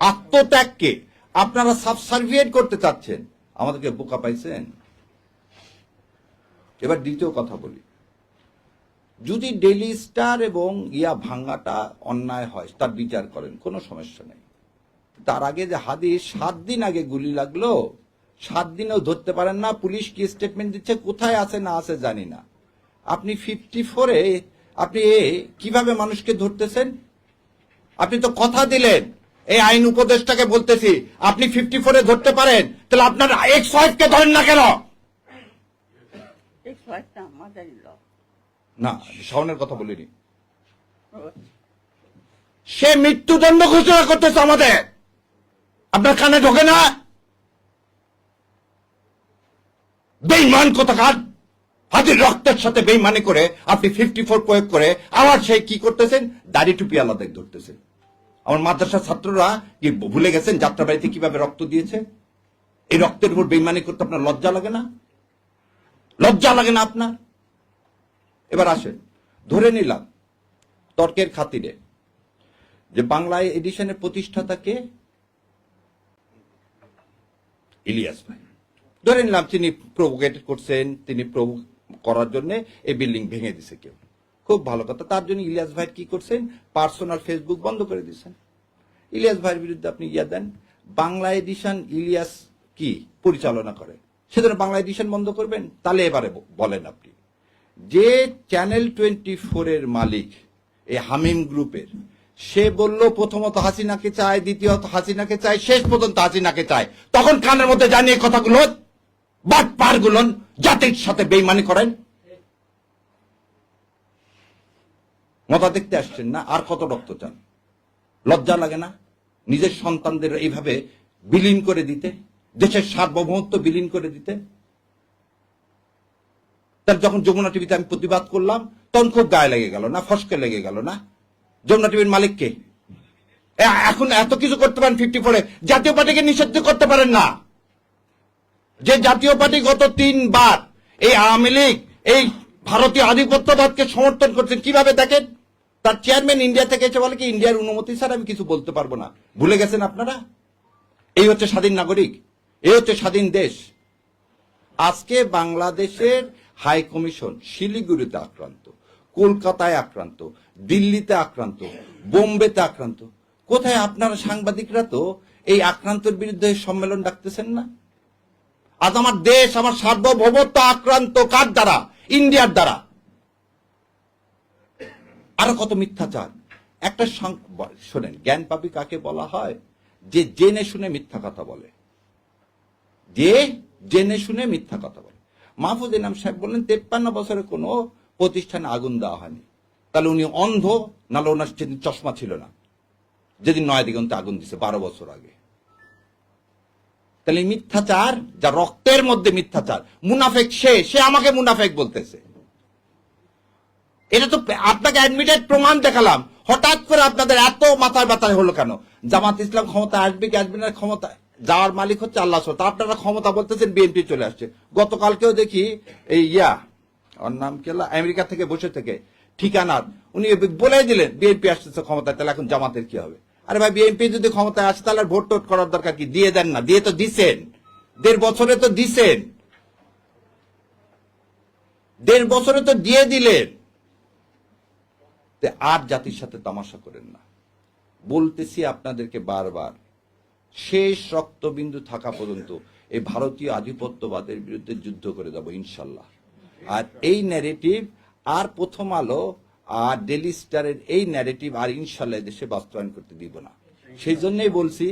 আত্মত্যাগকে আপনারা সাবসার্ভিয়েট করতে চাচ্ছেন। আমাদেরকে বোকা পাইছেন। এবার দ্বিতীয় কথা বলি। যদি ডেইলি স্টার এবং ইয়া ভাঙ্গাটা অন্যায় হয়, তার বিচার করেন, কোনো সমস্যা নেই। তার আগে যে হাদিস, সাত দিন আগে গুলি লাগল, সাত দিনেও ধরতে পারেন না, পুলিশ কি স্টেটমেন্ট দিচ্ছে, কোথায় আছে, না আছে জানি না। আপনি ফিফটি ফোরে আপনি কীভাবে মানুষকে ধরতেছেন? আপনি তো কথা দিলেন। এই আইন উপদেষ্টাকে বলতেছি আপনি ফিফটি ফোরে ধরতে পারেন তাহলে আপনার এক্স ওয়াইফকে ধরেন না কেন. না শাওনের কথা বলিনি। সে মৃত্যুদণ্ড ঘোষণা করতেছে আমাদের। আপনার কানে ঢোকে না? বেইমান কোথাকার? হাতির রক্তের সাথে বেইমানি করে আপনি ফিফটি ফোর প্রয়োগ করে আবার সে কি করতেছেন? দাড়ি টুপি আলাদা ধরতেছেন। আমার মাদ্রাসার ছাত্ররা কি ভুলে গেছেন যাত্রাবাড়িতে কীভাবে রক্ত দিয়েছে? এই রক্তের উপর বেইমানি করতে আপনার লজ্জা লাগে না? লজ্জা লাগে না আপনার? এবার আসেন, ধরে নিলাম, তর্কের খাতিরে, যে বাংলায় এডিশনের প্রতিষ্ঠাতাকে ইলিয়াস ভাই। ধরে নিলাম, তিনি প্রভোকেট করছেন, তিনি প্রভু করার জন্য এই বিল্ডিং ভেঙে দিছে কেউ। খুব ভালো কথা। তার জন্য ইলিয়াস ভাই কি করছেন? পার্সোনাল ফেসবুক বন্ধ করে দিয়েছেন। ইলিয়াস ভাইয়ের বিরুদ্ধে আপনি ইয়া দেন। বাংলা এডিশন ইলিয়াস কি পরিচালনা করে? সেজন্য বাংলা এডিশন বন্ধ করবেন? তাহলে এবারে বলেন আপনি। যে চ্যানেল টোয়েন্টি ফোরের মালিক এই হামিম গ্রুপের, সে বলল, প্রথমত হাসিনাকে চায়, দ্বিতীয়ত হাসিনাকে চায়, শেষ পর্যন্ত হাসিনাকে চায়। তখন কানের মধ্যে জানিয়ে কথাগুলো বাট পার গুলন জাতির সাথে বেইমানি করেন। মতা দেখতে আসছেন না, আর কত রক্ত চান লজ্জা লাগে না? নিজের সন্তানদের এইভাবে বিলীন করে দিতে? দেশের সার্বভৌমত্ব বিলীন করে দিতে? তার যখন যমুনা টিভিতে আমি প্রতিবাদ করলাম, তখন খুব গায়ে লেগে গেল না, ফসকে লেগে গেল না? যমুনা টিভির মালিককে এখন এত কিছু করতে পারেন ফিফটি ফোরে, জাতীয় পার্টিকে নিষিদ্ধ করতে পারেন না। যে জাতীয় পার্টি গত তিনবার এই আওয়ামী লীগ, এই ভারতীয় আধিপত্যবাদকে সমর্থন করছেন, কীভাবে দেখেন? তার চেয়ারম্যান ইন্ডিয়া থেকে এসে বলে কি, ইন্ডিয়ার অনুমতি স্যার আমি কিছু বলতে পারব না। ভুলে গেছেন আপনারা? এই হচ্ছে স্বাধীন নাগরিক, এই হচ্ছে স্বাধীন দেশ। আজকে বাংলাদেশের হাই কমিশন শিলিগুড়িতে আক্রান্ত, কলকাতায় আক্রান্ত, দিল্লিতে আক্রান্ত, বোম্বেতে আক্রান্ত। কোথায় আপনারা সাংবাদিকরা তো এই আক্রান্তের বিরুদ্ধে সম্মেলন ডাকতেছেন না? আজ আমার দেশ, আমার সার্বভৌমত্ব আক্রান্ত কার দ্বারা? ইন্ডিয়ার দ্বারা। আরও কত মিথ্যাচার? একটা শোনেন, জ্ঞান পাপি কাকে বলা হয়? যে জেনে শুনে মিথ্যা কথা বলে। যে জেনে শুনে মিথ্যা কথা বলে। মাহফুজ ইনাম সাহেব বললেন, তেপ্পান্ন বছরে কোনো প্রতিষ্ঠানে আগুন দেওয়া হয়নি। তাহলে উনি অন্ধ, নাহলে ওনার যেদিন চশমা ছিল না। যেদিন নয় দিগন্তে আগুন দিছে, বারো বছর আগে। তাহলে মিথ্যাচার, যা রক্তের মধ্যে মিথ্যাচার, মুনাফেক সে সে আমাকে মুনাফেক বলতেছে। এটা তো আপনাকে অ্যাডমিটেড প্রমাণ দেখালাম। হঠাৎ করে আপনাদের এত মাথার ব্যথায় হলো কেন? জামাত ইসলাম ক্ষমতা আসবে কি আসবে না ক্ষমতা যাওয়ার মালিক হচ্ছে আল্লাহ তা আপনারা ক্ষমতা বলতেছেন বিএনপি চলে আসছে। গতকালকেও দেখি এই ইয়া, ওর নাম কেলা আমেরিকা থেকে বসে থেকে। ঠিকানার। উনি বলে দিলেন বিএনপি আসতেছে ক্ষমতায়, তাহলে এখন জামাতের কি হবে? আরে ভাই বিএনপি যদি ক্ষমতায় আসে, তাহলে ভোট টোট করার দরকার কি? দিয়ে দেন না। দিয়ে তো দিছেন। দেড় বছরে তো দিছেন। দেড় বছরে তো দিয়ে দিলেন। আর জাতির সাথে তামাশা করেন না। বলতেছি আপনাদেরকে বারবার, শেষ রক্তবিন্দু থাকা পর্যন্ত এই ভারতীয় আধিপত্যবাদের বিরুদ্ধে যুদ্ধ করে যাব ইনশাল্লাহ। আর এই ন্যারেটিভ আর প্রথম আলো, আর ডেলি স্টারের এই ন্যারেটিভ আর ইনশাল্লাহ দেশে বাস্তবায়ন করতে দিব না। সেই জন্যই বলছি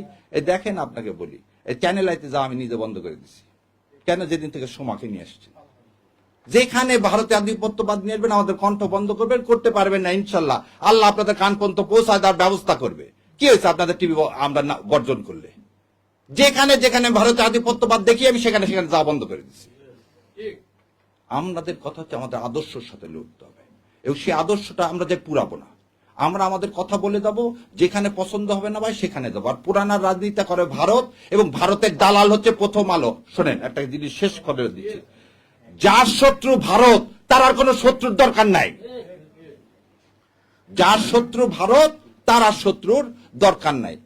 দেখেন আপনাকে বলি চ্যানেল আইতে যা আমি নিজে বন্ধ করে দিছি। কেন যেদিন থেকে সোমাকে নিয়ে আসছি যেখানে ভারতে আধিপত্যবাদ নিয়ে আমাদের কণ্ঠ বন্ধ করবেন, করতে পারবেন না, ইনশাল্লাহ। আল্লাহ আপনাদের কান পর্যন্ত পৌঁছায় দেওয়ার ব্যবস্থা করবে। কি হয়েছে আপনাদের টিভি আমরা বর্জন করলে? যেখানে যেখানে ভারতে আধিপত্যবাদ দেখি আমি, সেখানে সেখানে যাওয়া বন্ধ করে দিচ্ছি। আমাদের কথা হচ্ছে আমাদের আদর্শের সাথে লড়তে হবে। এবং সেই আদর্শটা আমরা যে পুরাবো না। আমরা আমাদের কথা বলে যাব যেখানে পছন্দ হবে না ভাই, সেখানে যাব আর পুরানার রাজনীতি করে ভারত, এবং ভারতের দালাল হচ্ছে প্রথম আলো। শোনেন, একটা জিনিস শেষ করে দিচ্ছি। যার শত্রু ভারত, তার আর কোনো শত্রুর দরকার নাই। যার শত্রু ভারত, তার আর শত্রুর দরকার নাই।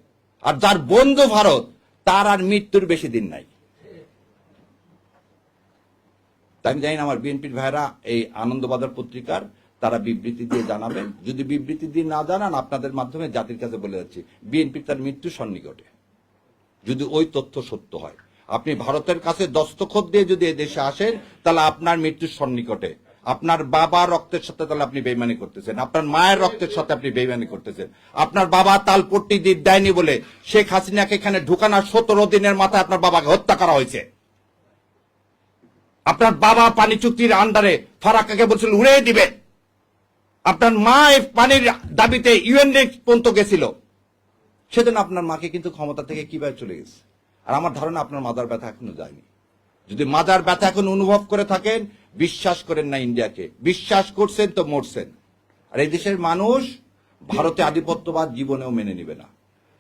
আর যার বন্ধু ভারত, তার আর মৃত্যুর বেশি দিন নাই। আমি জানি আমার বিএনপির ভাইরা এই আনন্দবাজার পত্রিকার তারা বিবৃতি দিয়ে জানাবেন। যদি বিবৃতি দিয়ে না জানান, আপনাদের মাধ্যমে জাতির কাছে বলে যাচ্ছি বিএনপি তার মৃত্যু সন্নিকটে। যদি ওই তথ্য সত্য হয়। আপনি ভারতের কাছে দস্তখত দিয়ে যদি দেশে আসেন, তাহলে আপনার মৃত্যুর সন্নিকটে। আপনার বাবা রক্তের সাথে তাহলে আপনি বেইমানি করতেছেন। আপনার মায়ের রক্তের সাথে আপনি বেইমানি করতেছেন। আপনার বাবা তালপট্টি দিয়ে দেয়নি বলে শেখ হাসিনাকে এখানে ঢুকানোর সতেরো দিনের মাথায় আপনার বাবাকে হত্যা করা হয়েছে। আপনার বাবা পানি চুক্তির আন্ডারে ফারাক্কাকে বলছিল উড়ে দিবে। আপনার মা পানির দাবিতে ইউএন পর্যন্ত গেছিল। সেদিন আপনার মাকে কিন্তু ক্ষমতা থেকে কীভাবে চলে গেছে? আর আমার ধারণা আপনার মাজার ব্যথা এখনও যায়নি। যদি মাজার ব্যথা এখন অনুভব করে থাকেন, বিশ্বাস করেন না ইন্ডিয়াকে। বিশ্বাস করছেন তো মরছেন। আর এই দেশের মানুষ ভারতে আধিপত্যবাদ জীবনেও মেনে নিবে না।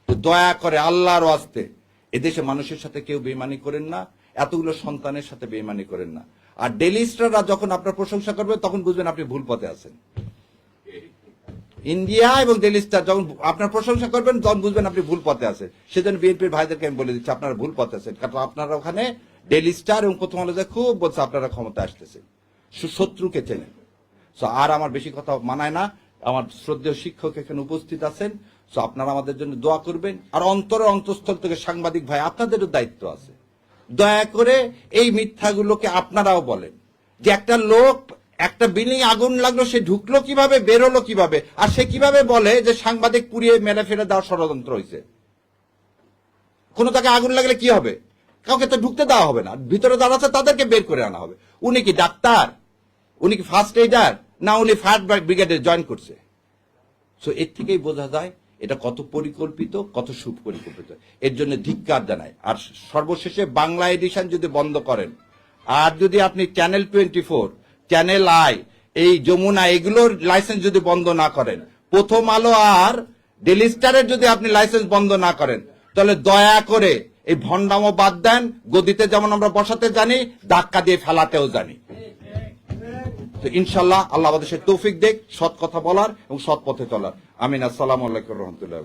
তো দয়া করে আল্লাহর আস্তে এদেশে মানুষের সাথে কেউ বেমানি করেন না, এতগুলো সন্তানের সাথে বেমানি করেন না। আর ডেলি স্টাররা যখন আপনার প্রশংসা করবে, তখন বুঝবেন আপনি ভুল পথে আছেন। ইন্ডিয়া এবং ডেলি স্টার যখন আপনার প্রশংসা করবেন, তখন বুঝবেন আপনি ভুল পথে আছেন। সেজন্য বিএনপির ভাইদেরকে আমি বলে দিচ্ছি, আপনারা ভুল পথে আছেন। কারণ আপনারা ওখানে ডেলি স্টার এবং প্রথম আলোতে খুব বলছে, আপনারা ক্ষমতা আসতেছেন। সু- শত্রুকে চেনেন। সো আর আমার বেশি কথা মানায় না। আমার শ্রদ্ধেয় শিক্ষক এখানে উপস্থিত আছেন। সো আপনারা আমাদের জন্য দোয়া করবেন। আর অন্তর অন্তঃস্থল থেকে সাংবাদিক ভাই, আপনাদেরও দায়িত্ব আছে। দয়া করে এই মিথ্যাগুলোকে আপনারাও বলেন। যে একটা লোক একটা বিল্ডিং আগুন লাগল, সে ঢুকলো কীভাবে, বেরোলো কীভাবে, আর সে কীভাবে বলে যে সাংবাদিক পুড়িয়ে মেরে ফেলে দেওয়ার ষড়যন্ত্র হয়েছে কোনো তাকে আগুন লাগলে কি হবে? কাউকে তো ঢুকতে দেওয়া হবে না। ভিতরে যারা আছে তাদেরকে বের করে আনা হবে। উনি কি ডাক্তার? উনি কি ফার্স্ট এইডার না উনি ফায়ার ব্রিগেডে জয়েন করছে? সো এর থেকেই বোঝা যায় এটা কত পরিকল্পিত, কত সুপরিকল্পিত। এর জন্য ধিক্কার জানায়। আর সর্বশেষে বাংলা এডিশন যদি বন্ধ করেন, আর যদি আপনি channel twenty four channel I, এই যমুনা, এগুলোর লাইসেন্স যদি বন্ধ না করেন, প্রথম আলো আর ডেলি স্টারের যদি আপনি লাইসেন্স বন্ধ না করেন, তাহলে দয়া করে এই ভণ্ডামো বাদ দেন, গদিতে যেমন আমরা বসাতে জানি, ধাক্কা দিয়ে ফেলাতেও জানি। তো ইনশাল্লাহ আল্লাহ আমাদের সে তৌফিক দেখ, সৎ কথা বলার এবং সৎ পথে চলার। আমিন, আসসালামু আলাইকুম রহমতুল্লাহ